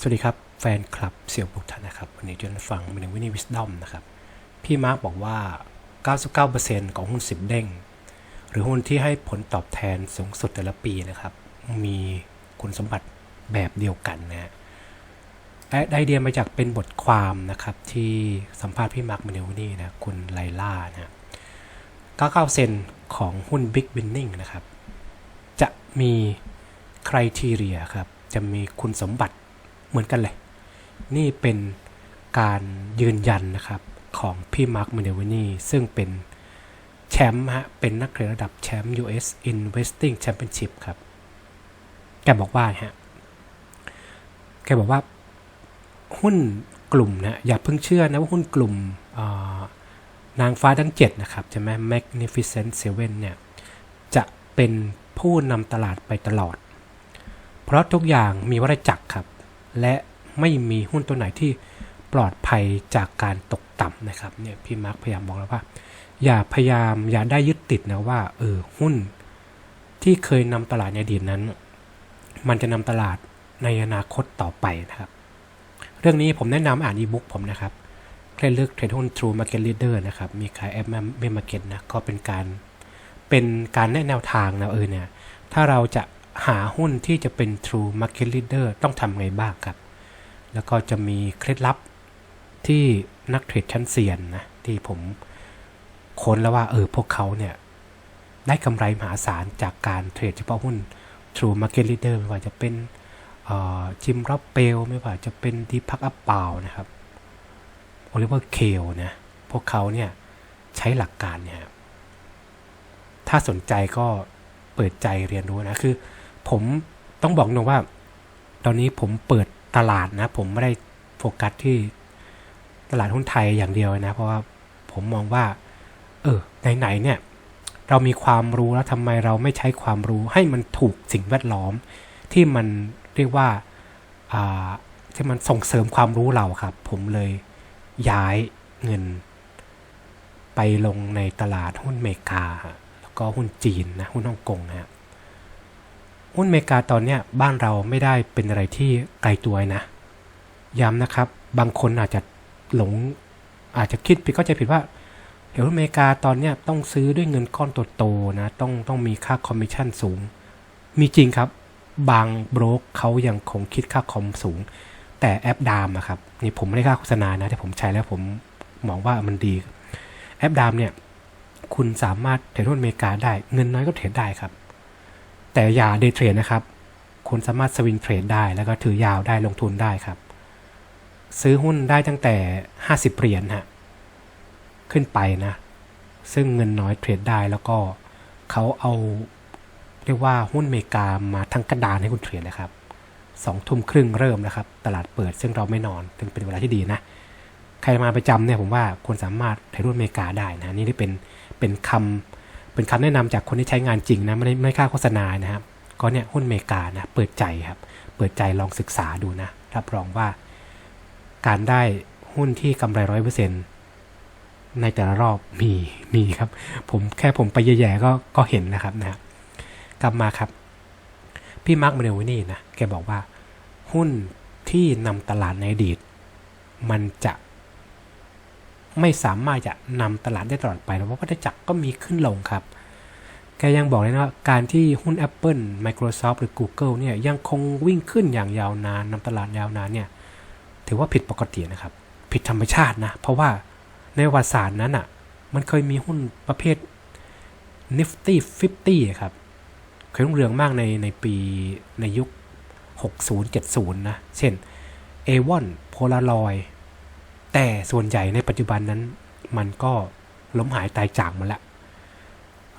สวัสดีครับ แฟนคลับเสี่ยวบุกท่านนะครับ วันนี้จะมาฟังมันงวินี่วิสดอมนะครับ พี่มาร์กบอกว่า 99%ของหุ้น 10 เด้ง หรือหุ้นที่ให้ผลตอบแทนสูงสุดแต่ละปีนะครับ มีคุณสมบัติแบบเดียวกันนะฮะและได้ไอเดียมาจากเป็นบทความนะครับ ที่สัมภาษณ์พี่มาร์กมันงวินี่นะคุณไลล่านะฮะ99%ของหุ้น Big Winning นะครับ จะมีคุณทีเรียครับ จะมีคุณสมบัติ เหมือนกันเลย นี่เป็นการยืนยันนะครับของพี่มาร์คมเนวนีซึ่งเป็นแชมป์ฮะ เป็นนักเทรดระดับแชมป์ US Investing Championship ครับ แกบอกว่าฮะ แกบอกว่าหุ้นกลุ่มนะอย่าเพิ่งเชื่อนะว่าหุ้นกลุ่มนางฟ้าทั้ง 7 นะครับใช่ไหม Magnificent Seven เนี่ย จะเป็นผู้นำตลาดไปตลอด เพราะทุกอย่างมีวัฏจักรครับ และไม่มีหุ้นตัวไหนที่ปลอดภัยจากการตกต่ำนะครับเนี่ยพี่มาร์คพยายามบอกแล้วว่า อย่าพยายามอย่าได้ยึดติดนะว่าเออหุ้นที่เคยนำตลาดในอดีตนั้น มันจะนำตลาดในอนาคตต่อไปนะครับ เรื่องนี้ผมแนะนำอ่านอีบุ๊กผมนะครับเคล็ดลือกเทรดหุ้น True Market Leader นะครับ มีขายแอปเมมาร์เก็ตนะ ก็เป็นการ เป็นการแนะแนวทางนะเออเนี่ย ถ้าเราจะ หาหุ้นที่จะเป็น True Market Leader ต้องทำไงบ้างครับ แล้วก็จะมีเคล็ดลับที่นักเทรดชั้นเซียนนะ ที่ผมค้นแล้วว่า เออ พวกเขาเนี่ย ได้กำไรมหาศาลจากการเทรดเฉพาะหุ้น True Market Leader ไม่ว่าจะเป็นจิมรับเปลไม่ว่าจะเป็นดีพักอัพเปานะครับโอลิเวอร์เคลนะ พวกเขาเนี่ย ใช้หลักการเนี่ย ถ้าสนใจก็เปิดใจเรียนรู้นะ คือ ผมต้องบอกตรงว่า ตอนนี้ผมเปิดตลาดนะ ผมไม่ได้โฟกัสที่ตลาดหุ้นไทยอย่างเดียวนะ เพราะว่าผมมองว่า เออไหนๆเนี่ย เรามีความรู้แล้วทำไมเราไม่ใช้ความรู้ให้มันถูกสิ่งแวดล้อม ที่มันเรียกว่าอ่าที่มันส่งเสริมความรู้เราครับ ผมเลยย้ายเงิน ไปลงในตลาดหุ้นเมกา แล้วก็หุ้นจีนนะ หุ้นฮ่องกงนะครับ หุ้นเมกาตอนเนี้ยบ้านเราไม่ได้เป็นอะไรที่ไกลตัวนะ ย้ำนะครับ บางคนอาจจะหลงอาจจะคิดผิดเข้าใจผิดว่าเดี๋ยวอเมริกาตอนเนี้ยต้องซื้อด้วยเงินก้อนโตๆนะ ต้องต้องมีค่าคอมมิชชั่นสูง มีจริงครับ บางโบรกเขายังคงคิดค่าคอมสูง แต่แอปดามอะครับนี่ผมไม่ได้ค่าโฆษณานะ แต่ผมใช้แล้วผมมองว่ามันดี แอปดามเนี่ยคุณสามารถเทรดหุ้นอเมริกาได้ เงินน้อยก็เทรดได้ครับ แต่อย่าเดย์เทรดนะครับ คุณสามารถสวิงเทรดได้แล้วก็ถือยาวได้ลงทุนได้ครับ ซื้อหุ้นได้ตั้งแต่ 50เหรียญฮะขึ้นไปนะ ซึ่งเงินน้อยเทรดได้แล้วก็เขาเอาเรียกว่าหุ้นเมกามาทั้งกระดานให้คุณเทรดนะครับสองทุ่มครึ่งเริ่มนะครับ ตลาดเปิดซึ่งเราไม่นอนถึงเป็นเวลาที่ดีนะ ใครมาประจำเนี่ยผมว่าควรสามารถเทรดหุ้นเมกาได้นะ นี่เป็นเป็นคำ เป็นคำแนะนำจากคนที่ใช้งานจริงนะ ไม่ได้ไม่ค่าโฆษณานะครับ ก็เนี่ยหุ้นเมกานะเปิดใจครับ เปิดใจลองศึกษาดูนะรับรองว่า การได้หุ้นที่กำไรร้อยเปอร์เซ็นในแต่ละรอบมีมีครับ ผมแค่ผมไปแย่ๆก็ก็เห็นนะครับนะกลับมาครับ พี่มาร์คมเนวินี่นะแกบอกว่า หุ้นที่นำตลาดในอดีต มันจะ ไม่สามารถจะนำตลาดได้ตลอดไปเพราะว่าจักรก็มีขึ้นลงครับ แกยังบอกเลยนะว่าการที่หุ้น Apple Microsoft หรือ Google เนี่ยยังคงวิ่งขึ้นอย่างยาวนานนำตลาดยาวนานเนี่ยถือว่าผิดปกตินะครับ ผิดธรรมชาตินะ เพราะว่าในประวัติศาสตร์นั้นอะ่ะมันเคยมีหุ้นประเภท Nifty 50 ครับ เคยรุ่งเรืองมากในในปีในยุค 60-70 นะ เช่น a อ o n Polaroid แต่ส่วนใหญ่ในปัจจุบันนั้น มันก็ล้มหายตายจากมาละ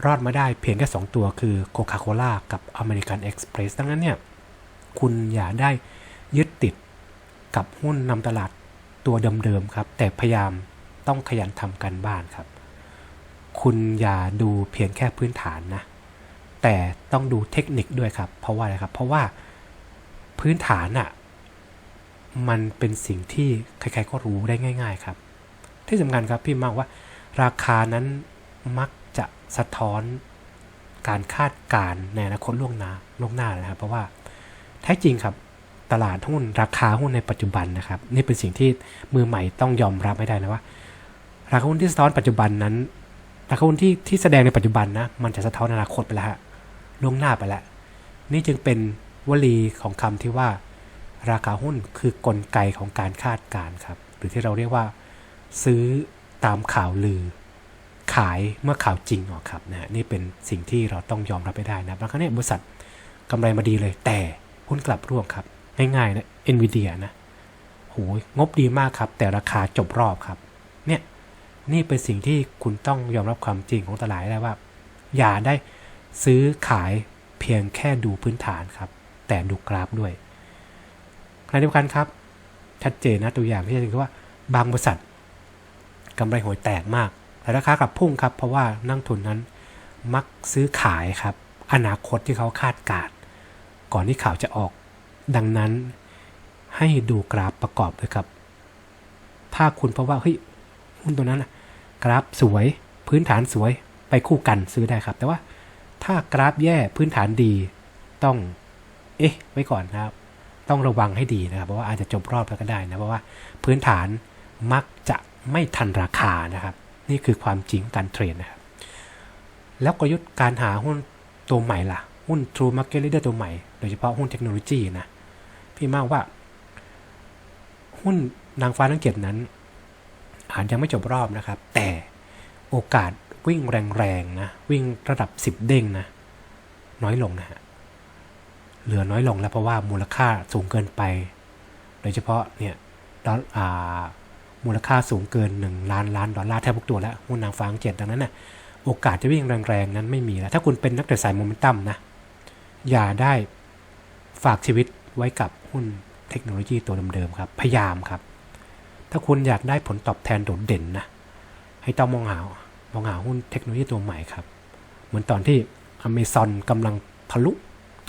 รอดมาได้เพียงแค่ 2 ตัวคือ Coca-Cola กับ American Express ดังนั้นเนี่ย คุณอย่าได้ยึดติดกับหุ้นนำตลาดตัวเดิมๆครับ แต่พยายามต้องขยันทำกันบ้านครับ คุณอย่าดูเพียงแค่พื้นฐานนะ แต่ต้องดูเทคนิคด้วยครับ เพราะว่าอะไรครับ เพราะว่าพื้นฐานอะ่ะ มันเป็นสิ่งที่ใครๆก็รู้ได้ง่าย ๆ ครับ ที่สำคัญครับพี่มากว่า ราคานั้นมักจะสะท้อนการคาดการณ์ในอนาคตล่วงหน้าล่วงหน้านะครับ เพราะว่าแท้จริงครับตลาดหุ้นราคาหุ้นในปัจจุบันนะครับ นี่เป็นสิ่งที่มือใหม่ต้องยอมรับไม่ได้นะว่า ราคาหุ้นที่สะท้อนปัจจุบันนั้น ราคาหุ้นที่ที่แสดงในปัจจุบันนะมันจะสะท้อนอนาคตไปแล้วฮะล่วงหน้าไปแล้วนี่จึงเป็นวลีของคำที่ว่า ราคาหุ้นคือกลไกของการคาดการณ์ครับ หรือที่เราเรียกว่า ซื้อตามข่าวลือ ขายเมื่อข่าวจริงออกครับนะนี่เป็นสิ่งที่เราต้องยอมรับไม่ได้นะบางครั้งเนี่ยบริษัทกำไรมาดีเลย แต่หุ้นกลับร่วงครับ ง่ายๆนะ NVIDIA นะโหยงบดีมากครับ แต่ราคาจบรอบครับ เนี่ยนี่เป็นสิ่งที่คุณต้องยอมรับความจริงของตลาดได้ว่า อย่าได้ซื้อขายเพียงแค่ดูพื้นฐานครับ แต่ดูกราฟด้วย ขณะเดียวกันครับ ชัดเจนนะตัวอย่างที่จะเห็นว่าบางบริษัทกำไรหวยแตกมาก แต่ราคากลับพุ่งครับ เพราะว่านักทุนนั้นมักซื้อขายครับ อนาคตที่เขาคาดการณ์ก่อนที่ข่าวจะออก ดังนั้นให้ดูกราฟประกอบด้วยครับ ถ้าคุณเพราะว่าเฮ้ยหุ้นตัวนั้นนะกราฟสวยพื้นฐานสวยไปคู่กันซื้อได้ครับ แต่ว่าถ้ากราฟแย่พื้นฐานดีต้อง เอ๊ะ ไว้ก่อนนะครับ ต้องระวังให้ดีนะครับ เพราะว่าอาจจะจบรอบแล้วก็ได้นะ เพราะว่าพื้นฐานมักจะไม่ทันราคานะครับ นี่คือความจริงการเทรดนะครับ แล้วกลยุทธ์การหาหุ้นตัวใหม่ล่ะ หุ้น True Market Leader ตัวใหม่ โดยเฉพาะหุ้นเทคโนโลยีนะ พี่มากว่า หุ้นนางฟ้าทั้งเจ็ดนั้นอาจยังไม่จบรอบนะครับ แต่โอกาสวิ่งแรงๆนะ วิ่งระดับ 10 เด้งนะ น้อยลงนะฮะ เหลือน้อยลงแล้วเพราะว่ามูลค่าสูงเกินไป โดยเฉพาะเนี่ยดอลอ่ามูลค่าสูงเกิน 1 ล้านล้านดอลลาร์แทบทุกตัวแล้วหุ้นนางฟ้าทั้งเจ็ดดังนั้นน่ะโอกาสจะวิ่งแรงๆนั้นไม่มีแล้ว ถ้าคุณเป็นนักเทรดสายโมเมนตัมนะ อย่าได้ฝากชีวิตไว้กับหุ้นเทคโนโลยีตัวเดิมๆครับ พยายามครับ ถ้าคุณอยากได้ผลตอบแทนโดดเด่นนะ ให้ต้องมองหามองหาหุ้นเทคโนโลยีตัวใหม่ครับ เหมือนตอนที่ Amazon กำลังทะลุ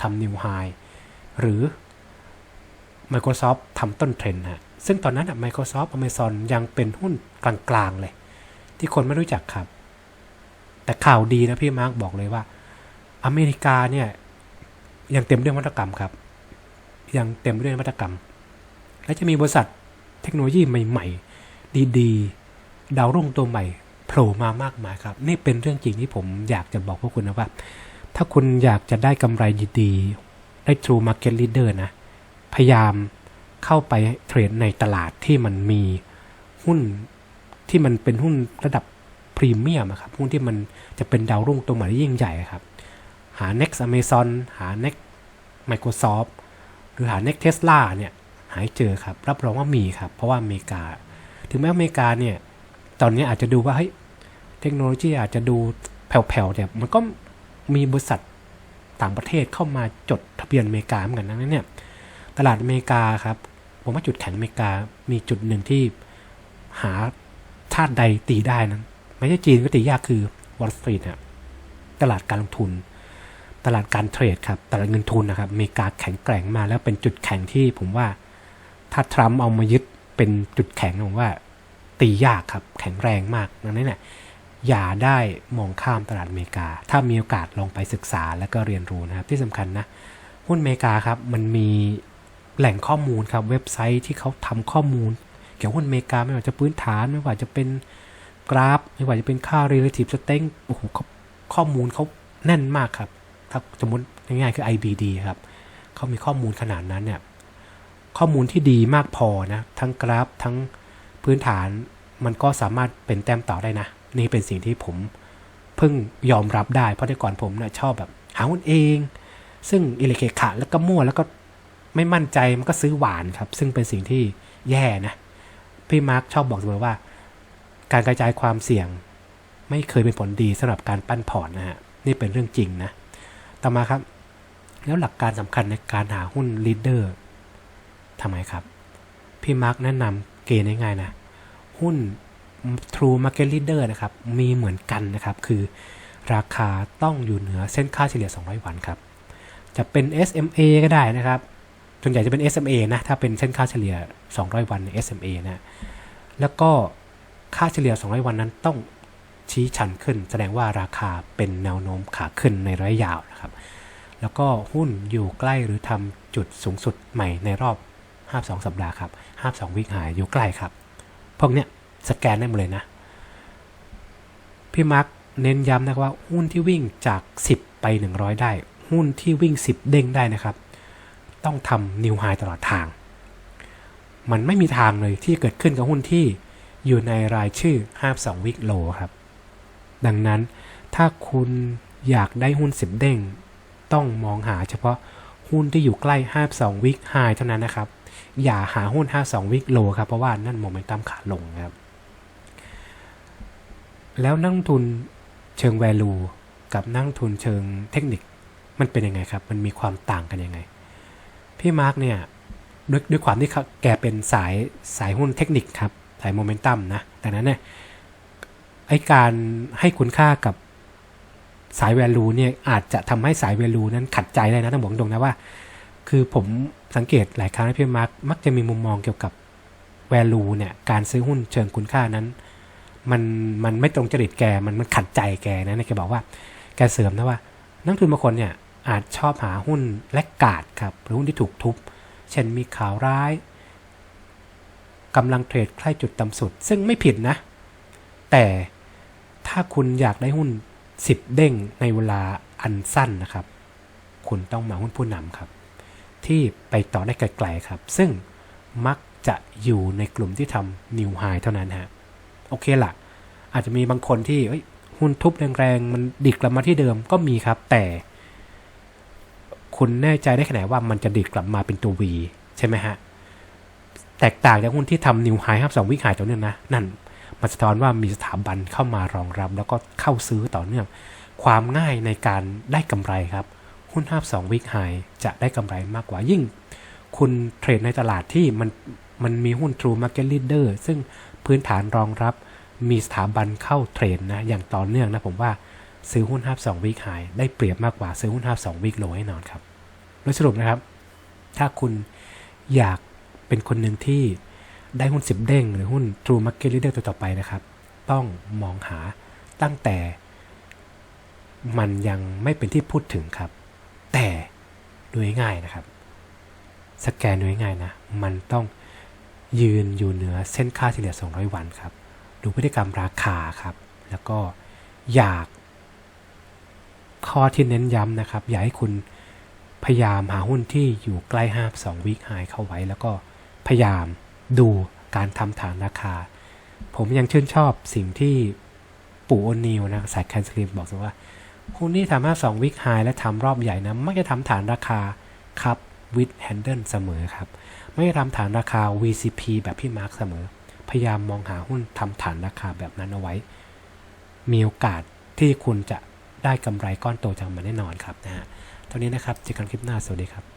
ทำนิวไฮหรือ Microsoft ทำต้นเทรนด์ฮะซึ่งตอนนั้นอะ Microsoft Amazon ยังเป็นหุ้นกลางๆเลย ที่คนไม่รู้จักครับ แต่ข่าวดีนะพี่มาร์กบอกเลยว่า อเมริกาเนี่ยยังเต็มด้วยวัตกรรมครับ ยังเต็มด้วยวัตกรรม และจะมีบริษัทเทคโนโลยีใหม่ๆ ดีๆ ดาวรุ่งตัวใหม่โผล่มามากมายครับ นี่เป็นเรื่องจริงที่ผมอยากจะบอกพวกคุณนะว่า ถ้าคุณอยากจะได้กำไรดีๆได้ True Market Leader นะ พยายามเข้าไปเทรดในตลาดที่มันมีหุ้นที่มันเป็นหุ้นระดับพรีเมียมอะครับ หุ้นที่มันจะเป็นดาวรุ่งตัวใหม่ที่ยิ่งใหญ่ครับ หา Next Amazon หา Next Microsoft หรือหา Next Tesla เนี่ยหายเจอครับ รับรองว่ามีครับ เพราะว่าอเมริกา ถึงแม้อเมริกาเนี่ย ตอนนี้อาจจะดูว่าเฮ้ยเทคโนโลยีอาจจะดูแผ่วๆแต่มันก็ มีบริษัทต่างประเทศเข้ามาจดทะเบียนอเมริกาเหมือนกันนะเนี่ยตลาดอเมริกาครับผมว่าจุดแข็งอเมริกามีจุดหนึ่งที่หาชาติใดตีได้นั้นไม่ใช่จีนก็ตียากคือวอลสตรีทครับตลาดการลงทุน ตลาดการเทรดครับตลาดเงินทุนนะครับอเมริกาแข็งแกร่งมาแล้วเป็นจุดแข็งที่ผมว่าถ้าทรัมป์เอามายึดเป็นจุดแข็งผมว่าตียากครับแข็งแรงมากดังนั้นเนี่ย อย่าได้มองข้ามตลาดอเมริกา ถ้ามีโอกาสลองไปศึกษาและก็เรียนรู้นะครับ ที่สำคัญนะหุ้นอเมริกาครับมันมีแหล่งข้อมูลครับเว็บไซต์ที่เขาทำข้อมูล เกี่ยวกับหุ้นอเมริกาไม่ว่าจะพื้นฐานไม่ว่าจะเป็นกราฟ ไม่ว่าจะเป็นค่า relative strength โอ้โหข้อมูลเขาแน่นมากครับ ถ้าสมมติง่ายๆคือ IBD ครับเขามีข้อมูลขนาดนั้นเนี่ยข้อมูลที่ดีมากพอนะทั้งกราฟทั้งพื้นฐาน มันก็สามารถเป็นแต้มต่อได้นะ นี่เป็นสิ่งที่ผมเพิ่งยอมรับได้ เพราะแต่ก่อนผมเนะ่ยชอบแบบ หาหุ้นเอง ซึ่งอิเล็กเคขาแล้วก็มั่วแล้วก็ไม่มั่นใจมันก็ซื้อหวานครับ ซึ่งเป็นสิ่งที่แย่นะ พี่มาร์คชอบบอกเสมอว่า การกระจายความเสี่ยง ไม่เคยเป็นผลดีสำหรับการปั้นพอร์ตนะฮะนี่เป็นเรื่องจริงนะ ต่อมาครับ แล้วหลักการสำคัญในการหาหุ้นลีดเดอร์ทำไมครับ พี่มาร์คแนะนำเกณฑ์ง่ายๆนะ หุ้น True Market Leader นะครับ มีเหมือนกันนะครับ คือราคาต้องอยู่เหนือเส้นค่าเฉลี่ย 200 วันครับ จะเป็น SMA ก็ได้นะครับ ส่วนใหญ่จะเป็น SMA นะ ถ้าเป็นเส้นค่าเฉลี่ย 200 วันใน SMA นะ แล้วก็ค่าเฉลี่ย 200 วันนั้นต้องชี้ชันขึ้น แสดงว่าราคาเป็นแนวโน้มขาขึ้นในระยะยาวนะครับ แล้วก็หุ้นอยู่ใกล้หรือทำจุดสูงสุดใหม่ในรอบ52สัปดาห์ครับ52วิกหายอยู่ใกล้ครับ พวกเนี้ยสแกนได้หมดเลยนะ พี่มาร์กเน้นย้ำนะครับว่าหุ้นที่วิ่งจาก 10 ไป 100 ได้ หุ้นที่วิ่ง 10 เด้งได้นะครับ ต้องทำนิวไฮตลอดทาง มันไม่มีทางเลยที่เกิดขึ้นกับหุ้นที่อยู่ในรายชื่อ52วิกโลครับ ดังนั้นถ้าคุณอยากได้หุ้น 10 เด้ง ต้องมองหาเฉพาะหุ้นที่อยู่ใกล้52วิกไฮเท่านั้นนะครับ อย่าหาหุ้น 52 วิกโลครับ เพราะว่านั่นโมเมนตัมขาลงครับ แล้วนักลงทุนเชิง value กับนักลงทุนเชิงเทคนิคมันเป็นยังไงครับ มันมีความต่างกันยังไง พี่มาร์กเนี่ยด้วยด้วยความที่เขาแกเป็นสายสายหุ้นเทคนิคครับ สายโมเมนตัมนะดังนั้นเนี่ยไอการให้คุณค่ากับสาย value เนี่ยอาจจะทำให้สาย value นั้นขัดใจได้นะต้องบอกตรงนะว่า คือผมสังเกตหลายครั้งที่พี่มาร์กมักจะมีมุมมองเกี่ยวกับ value เนี่ยการซื้อหุ้นเชิงคุณค่านั้น มันมันไม่ตรงจริตแกมันมันขัดใจแกนะเนี่ยแกบอกว่า แกเสริมนะว่า นักทุนบางคนเนี่ยอาจชอบหาหุ้นแลกกาดครับหรือหุ้นที่ถูกทุบ เช่นมีข่าวร้ายกำลังเทรดใกล้จุดต่ำสุด ซึ่งไม่ผิดนะ แต่ถ้าคุณอยากได้หุ้น 10 เด้งในเวลาอันสั้นนะครับ คุณต้องมาหุ้นผู้นำครับ ที่ไปต่อได้ไกลๆครับ ซึ่งมักจะอยู่ในกลุ่มที่ทำนิวไฮเท่านั้นฮะ โอเคละอาจจะมีบางคนที่หุ้นทุบแรงๆ มันดิดกลับมาที่เดิมก็มีครับ แต่คุณแน่ใจได้แค่ไหนว่ามันจะดิดกลับมาเป็นตัว V ใช่ไหมฮะ แตกต่างจากหุ้นที่ทำนิวไฮครับสองวิกหายต่อเนื่องนะ นั่นมันสะท้อนว่ามีสถาบันเข้ามารองรับ แล้วก็เข้าซื้อต่อเนื่อง ความง่ายในการได้กำไรครับ หุ้นห้าสองวิกไฮจะได้กำไรมากกว่ายิ่ง คุณเทรดในตลาดที่มันมันมีหุ้น True Market Leader ซึ่งพื้นฐานรองรับมีสถาบันเข้าเทรดนะ อย่างต่อเนื่องนะผมว่าซื้อหุ้นห้าสองวิกไฮได้เปรียบมากกว่าซื้อหุ้นห้าสองวิกโลแน่นอนครับ โดยสรุปนะครับ ถ้าคุณอยากเป็นคนหนึ่งที่ได้หุ้น10เด้ง หรือหุ้น True Market Leader ตัวต่อไปนะครับ ต้องมองหาตั้งแต่ มันยังไม่เป็นที่พูดถึงครับ ดูง่ายๆนะครับ สแกนดูง่ายๆนะ มันต้องยืนอยู่เหนือเส้นค่าเฉลี่ย 200 วันครับ ดูพฤติกรรมราคาครับ แล้วก็อยาก ข้อที่เน้นย้ำนะครับ อยากให้คุณพยายามหาหุ้นที่อยู่ใกล้ห้าสองวิกไฮเข้าไว้ แล้วก็พยายามดูการทำฐานราคา ผมยังชื่นชอบสิ่งที่ปู่โอนิวนะสายแคนสลีมบอกว่า หุ้นที่ทำห้าสองวิกไฮและทำรอบใหญ่นะมักจะทำฐานราคาครับวิดแฮนเดิลเสมอครับ ไม่ได้ทำฐานราคา VCP แบบพี่มาร์คเสมอ พยายามมองหาหุ้นทำฐานราคาแบบนั้นเอาไว้ มีโอกาสที่คุณจะได้กำไรก้อนโตจากมันแน่นอนครับนะฮะตอนนี้นะครับเจอกันคลิปหน้า สวัสดีครับ